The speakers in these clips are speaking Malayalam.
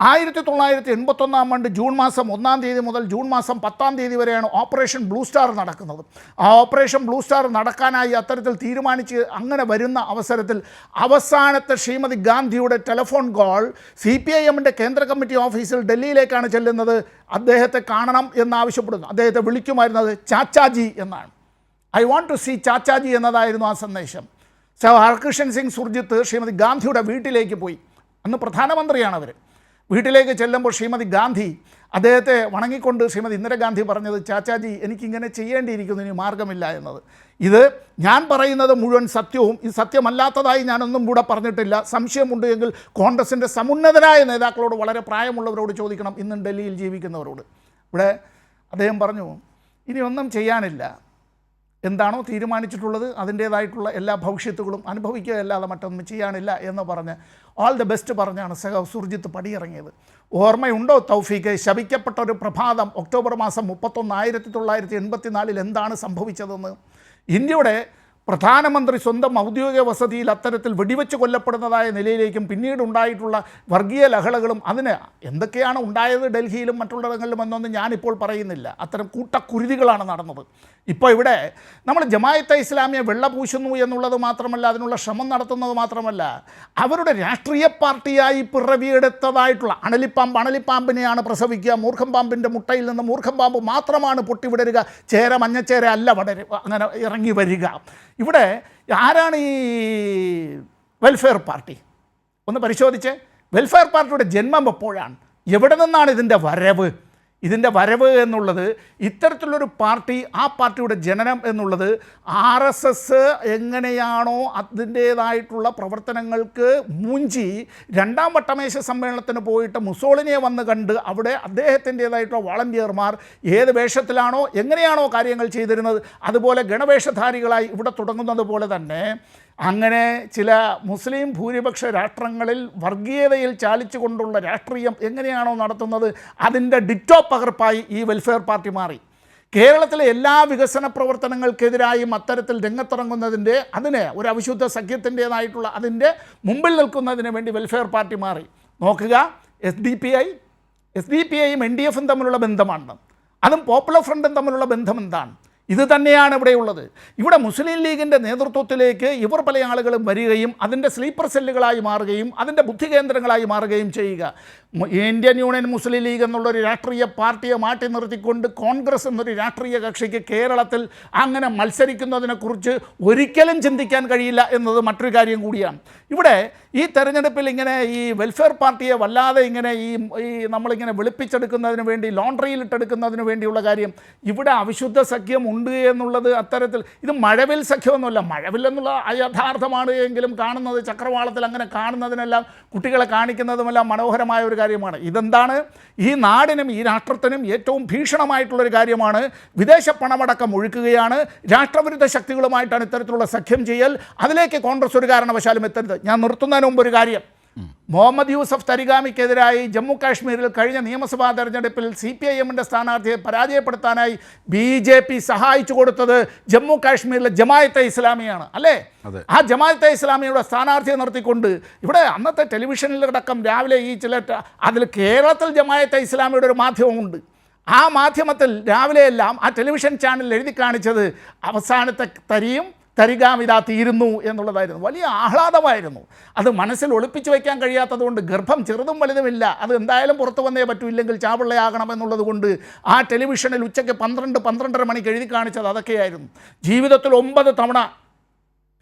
ആയിരത്തി തൊള്ളായിരത്തി എൺപത്തൊന്നാം ആണ്ട് ജൂൺ മാസം ഒന്നാം തീയതി മുതൽ ജൂൺ മാസം പത്താം തീയതി വരെയാണ് ഓപ്പറേഷൻ ബ്ലൂ സ്റ്റാർ നടക്കുന്നത്. ആ ഓപ്പറേഷൻ ബ്ലൂ സ്റ്റാർ നടക്കാനായി അത്തരത്തിൽ തീരുമാനിച്ച് അങ്ങനെ വരുന്ന അവസരത്തിൽ അവസാനത്തെ ശ്രീമതി ഗാന്ധിയുടെ telephone call C P I എമ്മിന്റെ കേന്ദ്ര കമ്മിറ്റി ഓഫീസിൽ ഡൽഹിയിലേക്കാണ് ചെല്ലുന്നത്. അദ്ദേഹത്തെ കാണണം എന്നാവശ്യപ്പെടുന്നു. അദ്ദേഹത്തെ വിളിക്കുമായിരുന്നത് ചാച്ചാജി എന്നാണ്. I want to see Chachaji എന്നതായിരുന്നു ആ സന്ദേശം. സോ ഹർകൃഷ്ണൻ സിംഗ് സുർജിത്ത് ശ്രീമതി ഗാന്ധിയുടെ വീട്ടിലേക്ക് പോയി. അന്ന് പ്രധാനമന്ത്രിയാണ് അവർ വീട്ടിലേക്ക് ചെല്ലുമ്പോൾ ശ്രീമതി ഗാന്ധി അദ്ദേഹത്തെ വണങ്ങിക്കൊണ്ട് ശ്രീമതി ഇന്ദിരാഗാന്ധി പറഞ്ഞത് ചാച്ചാജി എനിക്കിങ്ങനെ ചെയ്യേണ്ടിയിരിക്കുന്നു ഇനി മാർഗമില്ല എന്നത്. ഇത് ഞാൻ പറയുന്നത് മുഴുവൻ സത്യവും ഇത് സത്യമല്ലാത്തതായി ഞാനൊന്നും കൂടെ പറഞ്ഞിട്ടില്ല. സംശയമുണ്ട് എങ്കിൽ കോൺഗ്രസിന്റെ സമുന്നതരായ നേതാക്കളോട് വളരെ പ്രായമുള്ളവരോട് ചോദിക്കണം. ഇന്നും ഡൽഹിയിൽ ജീവിക്കുന്നവരോട്. ഇവിടെ അദ്ദേഹം പറഞ്ഞു ഇനി ഒന്നും ചെയ്യാനില്ല. എന്താണോ തീരുമാനിച്ചിട്ടുള്ളത് അതിന്റേതായിട്ടുള്ള എല്ലാ ഭവിഷ്യത്തുകളും അനുഭവിക്കുക അല്ലാതെ മറ്റൊന്നും ചെയ്യാനില്ല എന്ന് പറഞ്ഞ് ഓൾ ദ ബെസ്റ്റ് പറഞ്ഞാണ് സഹ സുർജിത്ത് പടിയിറങ്ങിയത്. ഓർമ്മയുണ്ടോ തൗഫീഖ്? ശപിക്കപ്പെട്ട ഒരു പ്രഭാതം ഒക്ടോബർ മാസം മുപ്പത്തൊന്ന് ആയിരത്തി തൊള്ളായിരത്തി എൺപത്തിനാലിൽ എന്താണ് സംഭവിച്ചതെന്ന്? ഇന്ത്യയുടെ പ്രധാനമന്ത്രി സ്വന്തം ഔദ്യോഗിക വസതിയിൽ അത്തരത്തിൽ വെടിവെച്ച് കൊല്ലപ്പെടുന്നതായ നിലയിലേക്കും പിന്നീട് ഉണ്ടായിട്ടുള്ള വർഗീയ ലഹളകളും അതിന് എന്തൊക്കെയാണ് ഉണ്ടായത് ഡൽഹിയിലും മറ്റുള്ളിടങ്ങളിലും എന്നൊന്നും ഞാനിപ്പോൾ പറയുന്നില്ല. അത്തരം കൂട്ടക്കുരുതികളാണ് നടന്നത്. ഇപ്പോൾ ഇവിടെ നമ്മൾ ജമായത്തെ ഇസ്ലാമിയെ വെള്ളപൂശുന്നു എന്നുള്ളത് മാത്രമല്ല അതിനുള്ള ശ്രമം നടത്തുന്നത് മാത്രമല്ല അവരുടെ രാഷ്ട്രീയ പാർട്ടിയായി പിറവിയെടുത്തതായിട്ടുള്ള അണലിപ്പാമ്പ് അണലിപ്പാമ്പിനെയാണ് പ്രസവിക്കുക. മൂർഖം പാമ്പിന്റെ മുട്ടയിൽ നിന്ന് മൂർഖം പാമ്പ് മാത്രമാണ് പൊട്ടിവിടരുക. ചേര മഞ്ഞച്ചേര അല്ല വളരുക അങ്ങനെ ഇറങ്ങി വരിക. ഇവിടെ ആരാണ് ഈ വെൽഫെയർ പാർട്ടി ഒന്ന് പരിശോധിച്ച്. വെൽഫെയർ പാർട്ടിയുടെ ജന്മം എപ്പോഴാണ്? എവിടെ നിന്നാണ് ഇതിന്റെ വരവ്? ഇതിന്റെ വരവ് എന്നുള്ളത് ഇത്തരത്തിലുള്ളൊരു പാർട്ടി ആ പാർട്ടിയുടെ ജനനം എന്നുള്ളത് ആർ എസ് എസ് എങ്ങനെയാണോ അതിന്റേതായിട്ടുള്ള പ്രവർത്തനങ്ങൾക്ക് മൂഞ്ചി രണ്ടാം വട്ടമേശ സമ്മേളനത്തിന് പോയിട്ട് മുസോളിനിയെ വന്ന് കണ്ട് അവിടെ അദ്ദേഹത്തിന്റേതായിട്ടുള്ള വളണ്ടിയർമാർ ഏത് വേഷത്തിലാണോ എങ്ങനെയാണോ കാര്യങ്ങൾ ചെയ്തിരുന്നത് അതുപോലെ ഗണവേഷധാരികളായി ഇവിടെ തുടങ്ങുന്നത് പോലെ തന്നെ അങ്ങനെ ചില മുസ്ലിം ഭൂരിപക്ഷ രാഷ്ട്രങ്ങളിൽ വർഗീയതയിൽ ചാലിച്ചുകൊണ്ടുള്ള രാഷ്ട്രീയം എങ്ങനെയാണോ നടത്തുന്നത് അതിന്റെ ഡിറ്റോ പകർപ്പായി ഈ വെൽഫെയർ പാർട്ടി മാറി. കേരളത്തിലെ എല്ലാ വികസന പ്രവർത്തനങ്ങൾക്കെതിരായും അത്തരത്തിൽ രംഗത്തിറങ്ങുന്നതിന്റെ അതിന് ഒരു അവിശുദ്ധ സഖ്യത്തിന്റേതായിട്ടുള്ള അതിന്റെ മുമ്പിൽ നിൽക്കുന്നതിന് വേണ്ടി വെൽഫെയർ പാർട്ടി മാറി. നോക്കുക S D P I S D P ഐയും എൻ ഡി എഫും തമ്മിലുള്ള ബന്ധമാണ് അതും പോപ്പുലർ ഫ്രണ്ടും തമ്മിലുള്ള ബന്ധം എന്താണ്? ഇത് തന്നെയാണ് ഇവിടെയുള്ളത് ഇവിടെ മുസ്ലിം ലീഗിന്റെ നേതൃത്വത്തിലേക്ക് ഇവർ പല ആളുകളും വരികയും അതിന്റെ സ്ലീപ്പർ സെല്ലുകളായി മാറുകയും അതിന്റെ ബുദ്ധികേന്ദ്രങ്ങളായി മാറുകയും ചെയ്യുക. ഇന്ത്യൻ യൂണിയൻ മുസ്ലിം ലീഗ് എന്നുള്ളൊരു രാഷ്ട്രീയ പാർട്ടിയെ മാറ്റി നിർത്തിക്കൊണ്ട് കോൺഗ്രസ് എന്നൊരു രാഷ്ട്രീയ കക്ഷിക്ക് കേരളത്തിൽ അങ്ങനെ മത്സരിക്കുന്നതിനെക്കുറിച്ച് ഒരിക്കലും ചിന്തിക്കാൻ കഴിയില്ല എന്നത് മറ്റൊരു കാര്യം കൂടിയാണ്. ഇവിടെ ഈ തെരഞ്ഞെടുപ്പിൽ ഇങ്ങനെ ഈ വെൽഫെയർ പാർട്ടിയെ വല്ലാതെ ഇങ്ങനെ ഈ ഈ നമ്മളിങ്ങനെ വെളുപ്പിച്ചെടുക്കുന്നതിന് വേണ്ടി ലോണ്ടറിയിൽ ഇട്ടെടുക്കുന്നതിന് വേണ്ടിയുള്ള കാര്യം ഇവിടെ അവിശുദ്ധ സഖ്യം ഉണ്ട് എന്നുള്ളത് അത്തരത്തിൽ ഇത് മഴവിൽ സഖ്യമൊന്നുമല്ല. മഴവിൽ എന്നുള്ള യഥാർത്ഥമാണ് എങ്കിലും കാണുന്നത്. ചക്രവാളത്തിൽ അങ്ങനെ കാണുന്നതിനെല്ലാം കുട്ടികളെ കാണിക്കുന്നതുമെല്ലാം മനോഹരമായ ഒരു കാര്യമാണ്. ഇതെന്താണ്? ഈ നാടിനും ഈ രാഷ്ട്രത്തിനും ഏറ്റവും ഭീഷണമായിട്ടുള്ളൊരു കാര്യമാണ്. വിദേശ പണമടക്കം ഒഴുക്കുകയാണ്. രാഷ്ട്രവിരുദ്ധ ശക്തികളുമായിട്ടാണ് ഇത്തരത്തിലുള്ള സഖ്യം ചെയ്യൽ. അതിലേക്ക് കോൺഗ്രസ് ഒരു കാരണവശാലും എത്തരുത്. ഞാൻ നിർത്തുന്നതിന് മുമ്പ് ഒരു കാര്യം. മുഹമ്മദ് യൂസഫ് തരിഗാമിക്കെതിരായി ജമ്മു കാശ്മീരിൽ കഴിഞ്ഞ നിയമസഭാ തെരഞ്ഞെടുപ്പിൽ സി പി ഐ എമ്മിന്റെ സ്ഥാനാർത്ഥിയെ പരാജയപ്പെടുത്താനായി ബി ജെ പി സഹായിച്ചു കൊടുത്തത് ജമ്മു കാശ്മീരിലെ ജമായത്തെ ഇസ്ലാമിയാണ് അല്ലേ? ആ ജമായത്തെ ഇസ്ലാമിയുടെ സ്ഥാനാർത്ഥിയെ നിർത്തിക്കൊണ്ട് ഇവിടെ അന്നത്തെ ടെലിവിഷനിലടക്കം രാവിലെ ഈ ചില അതിൽ കേരളത്തിൽ ജമായത്തെ ഇസ്ലാമിയുടെ ഒരു മാധ്യമമുണ്ട്. ആ മാധ്യമത്തിൽ രാവിലെയെല്ലാം ആ ടെലിവിഷൻ ചാനലിൽ എഴുതി കാണിച്ചത് അവസാനത്തെ തരിയും തരികാമിത തീരുന്നു എന്നുള്ളതായിരുന്നു. വലിയ ആഹ്ലാദമായിരുന്നു. അത് മനസ്സിൽ ഒളിപ്പിച്ചു വയ്ക്കാൻ കഴിയാത്തതുകൊണ്ട് ഗർഭം ചെറുതും വലുതുമില്ല. അത് എന്തായാലും പുറത്തു വന്നേ പറ്റൂ ചാപിള്ളയാകണം എന്നുള്ളത് കൊണ്ട് ആ ടെലിവിഷനിൽ ഉച്ചയ്ക്ക് പന്ത്രണ്ട് പന്ത്രണ്ടര മണിക്ക് എഴുതി കാണിച്ചത് അതൊക്കെയായിരുന്നു. ജീവിതത്തിൽ ഒമ്പത് തവണ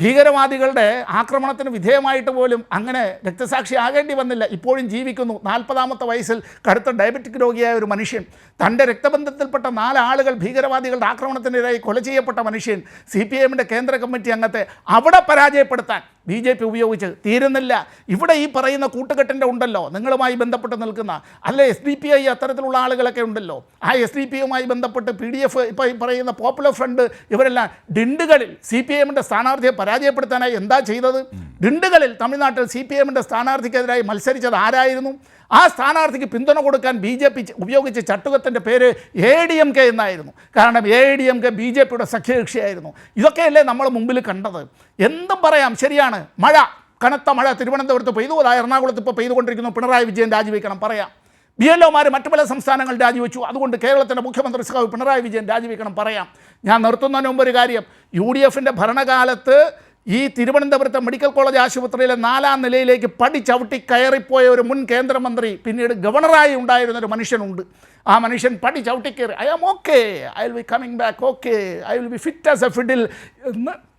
ഭീകരവാദികളുടെ ആക്രമണത്തിന് വിധേയമായിട്ട് പോലും അങ്ങനെ രക്തസാക്ഷി ആകേണ്ടി വന്നില്ല. ഇപ്പോഴും ജീവിക്കുന്നു. നാൽപ്പതാമത്തെ വയസ്സിൽ കടുത്ത ഡയബറ്റിക് രോഗിയായ ഒരു മനുഷ്യൻ. തന്റെ രക്തബന്ധത്തിൽപ്പെട്ട നാലാളുകൾ ഭീകരവാദികളുടെ ആക്രമണത്തിനിരയായി കൊല ചെയ്യപ്പെട്ട മനുഷ്യൻ സി പി എമ്മിന്റെ കേന്ദ്ര കമ്മിറ്റി അംഗത്തെ അവിടെ പരാജയപ്പെടുത്താൻ ബി ജെ പി ഉപയോഗിച്ച് തീരുന്നില്ല. ഇവിടെ ഈ പറയുന്ന കൂട്ടുകെട്ടിന്റെ ഉണ്ടല്ലോ. നിങ്ങളുമായി ബന്ധപ്പെട്ട് നിൽക്കുന്ന. അല്ലെ എസ് ഡി പി ഐ അത്തരത്തിലുള്ള ആളുകളൊക്കെ ഉണ്ടല്ലോ. ആ എസ് ഡി പി യുമായി ബന്ധപ്പെട്ട് പി ഡി എഫ് ഇപ്പോൾ ഈ പറയുന്ന പോപ്പുലർ ഫ്രണ്ട് ഇവരെല്ലാം ഡിണ്ടുകളിൽ സി പി എമ്മിന്റെ സ്ഥാനാർത്ഥിയെ പരാജയപ്പെടുത്താനായി എന്താ ചെയ്തത്? ഡിണ്ടുകളിൽ തമിഴ്നാട്ടിൽ സി പി എമ്മിന്റെ സ്ഥാനാർത്ഥിക്കെതിരായി മത്സരിച്ചത് ആരായിരുന്നു? ആ സ്ഥാനാർത്ഥിക്ക് പിന്തുണ കൊടുക്കാൻ ബി ജെ പി ഉപയോഗിച്ച ചട്ടുകത്തിന്റെ പേര് എ ഡി എം കെ എന്നായിരുന്നു. കാരണം A D M K B J പിയുടെ സഖ്യകക്ഷിയായിരുന്നു. ഇതൊക്കെയല്ലേ നമ്മൾ മുമ്പിൽ കണ്ടത്. എന്തും പറയാം. ശരിയാണ്. മഴ. കനത്ത മഴ. തിരുവനന്തപുരത്ത് പെയ്തു. അതാ എറണാകുളത്ത് ഇപ്പോൾ പെയ്തുകൊണ്ടിരിക്കുന്നു. പിണറായി വിജയൻ രാജിവെക്കണം. പറയാം. ബി എൽ ഒമാർ മറ്റു പല സംസ്ഥാനങ്ങൾ രാജിവെച്ചു. അതുകൊണ്ട് കേരളത്തിന്റെ മുഖ്യമന്ത്രി സഖാവ് പിണറായി വിജയൻ രാജിവെക്കണം പറയാം. ഞാൻ നിർത്തുന്നതിന് മുമ്പ് ഒരു കാര്യം. യു ഡി എഫിന്റെ ഭരണകാലത്ത് ഈ തിരുവനന്തപുരത്തെ മെഡിക്കൽ കോളേജ് ആശുപത്രിയിലെ നാലാം നിലയിലേക്ക് പടി ചവിട്ടി കയറിപ്പോയ ഒരു മുൻ കേന്ദ്രമന്ത്രി പിന്നീട് ഗവർണറായി ഉണ്ടായിരുന്ന ഒരു മനുഷ്യനുണ്ട്. ആ മനുഷ്യൻ പടി ചവിട്ടി കയറി. I am okay I will be coming back okay I will be fit as a fiddle എന്ന്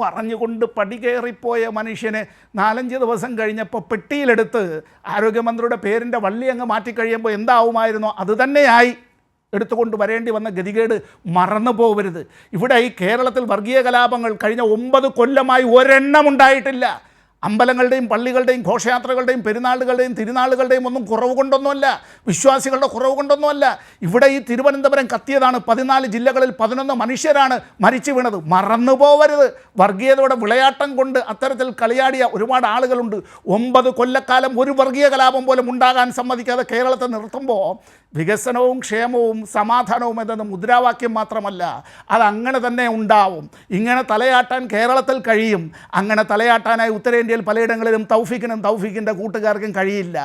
പറഞ്ഞുകൊണ്ട് പടി കയറിപ്പോയ മനുഷ്യന് നാലഞ്ച് ദിവസം കഴിഞ്ഞപ്പോൾ പെട്ടിയിലെടുത്ത് ആരോഗ്യമന്ത്രിയുടെ പേരിന്റെ വള്ളി അങ്ങ് മാറ്റിക്കഴിയുമ്പോൾ എന്താവുമായിരുന്നോ? അത് തന്നെയായി. എടുത്തുകൊണ്ട് വരേണ്ടി വന്ന ഗതികേട് മറന്നു പോകരുത് ഇവിടെ ഈ കേരളത്തിൽ വർഗീയ കലാപങ്ങൾ കഴിഞ്ഞ ഒമ്പത് കൊല്ലമായി ഒരെണ്ണം ഉണ്ടായിട്ടില്ല. അമ്പലങ്ങളുടെയും പള്ളികളുടെയും ഘോഷയാത്രകളുടെയും പെരുന്നാളുകളുടെയും തിരുനാളുകളുടെയും ഒന്നും കുറവ് കൊണ്ടൊന്നുമല്ല വിശ്വാസികളുടെ കുറവ് കൊണ്ടൊന്നുമല്ല ഇവിടെ ഈ തിരുവനന്തപുരം കത്തിയതാണ് പതിനാല് ജില്ലകളിൽ പതിനൊന്ന് മനുഷ്യരാണ് മരിച്ചു വീണത്. മറന്നു പോവരുത്. വർഗീയതയുടെ വിളയാട്ടം കൊണ്ട് അത്തരത്തിൽ കളിയാടിയ ഒരുപാട് ആളുകളുണ്ട്. ഒമ്പത് കൊല്ലക്കാലം ഒരു വർഗീയ കലാപം പോലും ഉണ്ടാകാൻ സമ്മതിക്കാതെ കേരളത്തെ നിർത്തുമ്പോൾ വികസനവും ക്ഷേമവും സമാധാനവും എന്നത് മുദ്രാവാക്യം മാത്രമല്ല അത് അങ്ങനെ തന്നെ ഉണ്ടാവും. ഇങ്ങനെ തലയാട്ടാൻ കേരളത്തിൽ കഴിയും. അങ്ങനെ തലയാട്ടാനായി ഉത്തരേന്ത്യയിൽ പലയിടങ്ങളിലും തൗഫിക്കിനും തൗഫിക്കിന്റെ കൂട്ടുകാർക്കും കഴിയില്ല.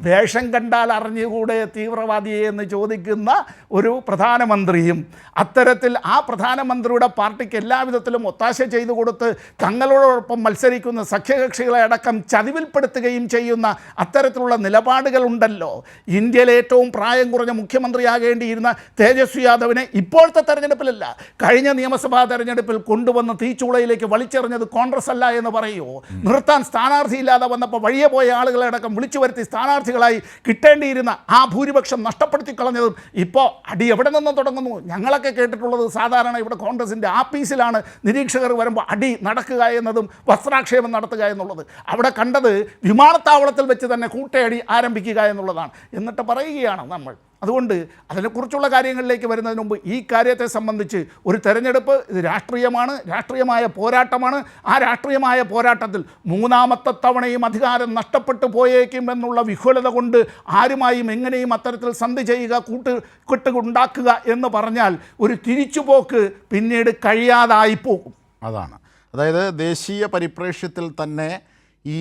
വേഷം കണ്ടാൽ അറിഞ്ഞുകൂടെ തീവ്രവാദിയെ എന്ന് ചോദിക്കുന്ന ഒരു പ്രധാനമന്ത്രിയും അത്തരത്തിൽ ആ പ്രധാനമന്ത്രിയുടെ പാർട്ടിക്ക് എല്ലാവിധത്തിലും ഒത്താശ ചെയ്തു കൊടുത്ത് തങ്ങളോടൊപ്പം മത്സരിക്കുന്ന സഖ്യകക്ഷികളെ അടക്കം ചതിവിൽപ്പെടുത്തുകയും ചെയ്യുന്ന അത്തരത്തിലുള്ള നിലപാടുകളുണ്ടല്ലോ. ഇന്ത്യയിലെ ഏറ്റവും പ്രായം കുറഞ്ഞ മുഖ്യമന്ത്രിയാകേണ്ടിയിരുന്ന തേജസ്വി യാദവിനെ ഇപ്പോഴത്തെ തെരഞ്ഞെടുപ്പിലല്ല കഴിഞ്ഞ നിയമസഭാ തെരഞ്ഞെടുപ്പിൽ കൊണ്ടുവന്ന തീച്ചുളയിലേക്ക് വലിച്ചെറിഞ്ഞത് കോൺഗ്രസ് അല്ല എന്ന് പറയുമോ നിർത്താൻ സ്ഥാനാർത്ഥിയില്ലാതെ വന്നപ്പോൾ വഴിയെ പോയ ആളുകളെ അടക്കം വിളിച്ചു വരുത്തി സ്ഥാനാർത്ഥികളായി കിട്ടേണ്ടിയിരുന്ന ആ ഭൂരിപക്ഷം നഷ്ടപ്പെടുത്തി കളഞ്ഞതും ഇപ്പോൾ അടി എവിടെ നിന്നും തുടങ്ങുന്നു? ഞങ്ങളൊക്കെ കേട്ടിട്ടുള്ളത് സാധാരണ ഇവിടെ കോൺഗ്രസിന്റെ ആപ്പീസിലാണ് നിരീക്ഷകർ വരുമ്പോൾ അടി നടക്കുക എന്നതും വസ്ത്രാക്ഷേപം നടത്തുക എന്നുള്ളത്. അവിടെ കണ്ടത് വിമാനത്താവളത്തിൽ വെച്ച് തന്നെ കൂട്ടയടി ആരംഭിക്കുക എന്നുള്ളതാണ്. എന്നിട്ട് പറയുകയാണ് നമ്മൾ. അതുകൊണ്ട് അതിനെക്കുറിച്ചുള്ള കാര്യങ്ങളിലേക്ക് വരുന്നതിന് മുമ്പ് ഈ കാര്യത്തെ സംബന്ധിച്ച് ഒരു തെരഞ്ഞെടുപ്പ് ഇത് രാഷ്ട്രീയമാണ് രാഷ്ട്രീയമായ പോരാട്ടമാണ്. ആ രാഷ്ട്രീയമായ പോരാട്ടത്തിൽ മൂന്നാമത്തെ തവണയും അധികാരം നഷ്ടപ്പെട്ടു പോയേക്കും എന്നുള്ള വിഹുലത കൊണ്ട് ആരുമായും എങ്ങനെയും അത്തരത്തിൽ സന്ധി ചെയ്യുക കൂട്ട് കെട്ട് ഉണ്ടാക്കുക എന്ന് പറഞ്ഞാൽ ഒരു തിരിച്ചുപോക്ക് പിന്നീട് കഴിയാതായി പോകും. അതാണ്. അതായത് ദേശീയ പരിപ്രേക്ഷ്യത്തിൽ തന്നെ ഈ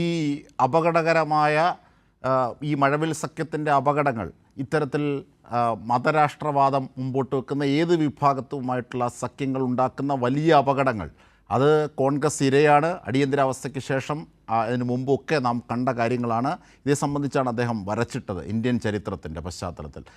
അപകടകരമായ ഈ മഴവിൽ സഖ്യത്തിന്റെ അപകടങ്ങൾ ഇത്തരത്തിൽ മതരാഷ്ട്രവാദം മുമ്പോട്ട് വെക്കുന്ന ഏത് വിഭാഗത്തുമായിട്ടുള്ള സഖ്യങ്ങൾ ഉണ്ടാക്കുന്ന വലിയ അപകടങ്ങൾ. അത് കോൺഗ്രസ് ഇരയാണ്. അടിയന്തരാവസ്ഥയ്ക്ക് ശേഷം അതിന് മുമ്പൊക്കെ നാം കണ്ട കാര്യങ്ങളാണ്. ഇതേ സംബന്ധിച്ചാണ് അദ്ദേഹം വരച്ചിട്ടത് ഇന്ത്യൻ ചരിത്രത്തിന്റെ പശ്ചാത്തലത്തിൽ.